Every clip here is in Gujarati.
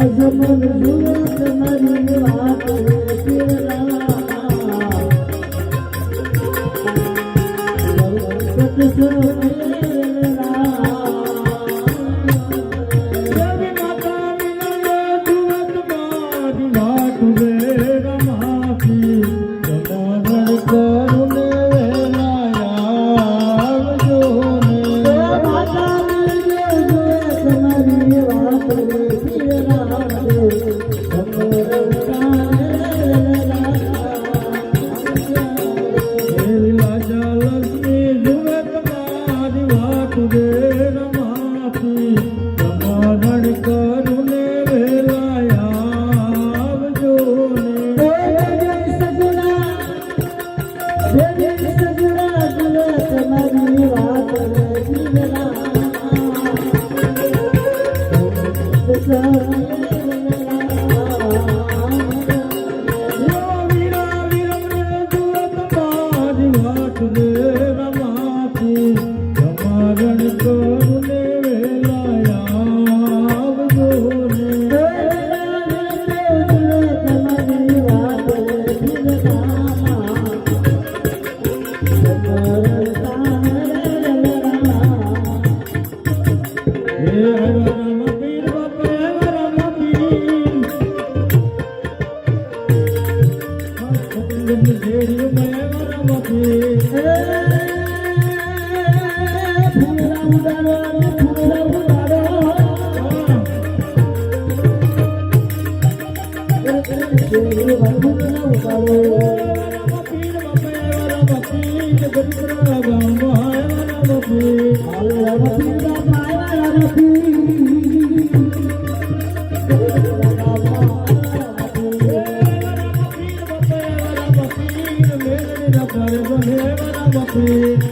અજમન દુરત મન વાત કેરા સત્સંગ તમારી વાટ રે રમાપી જમાવણ કરુને વેલાયા આવજો ને. વીરા વીરમને જુએ તમારી વાટ રે રમાપી પીર રામ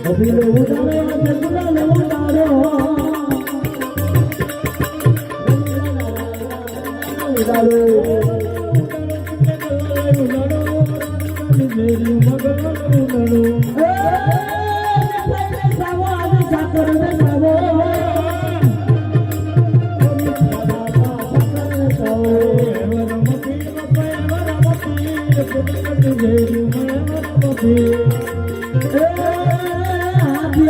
પીર મેરી મગન લડો રામ પીર બાપે રામ પીર સતંગની જેડી મે રામ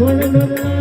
પણ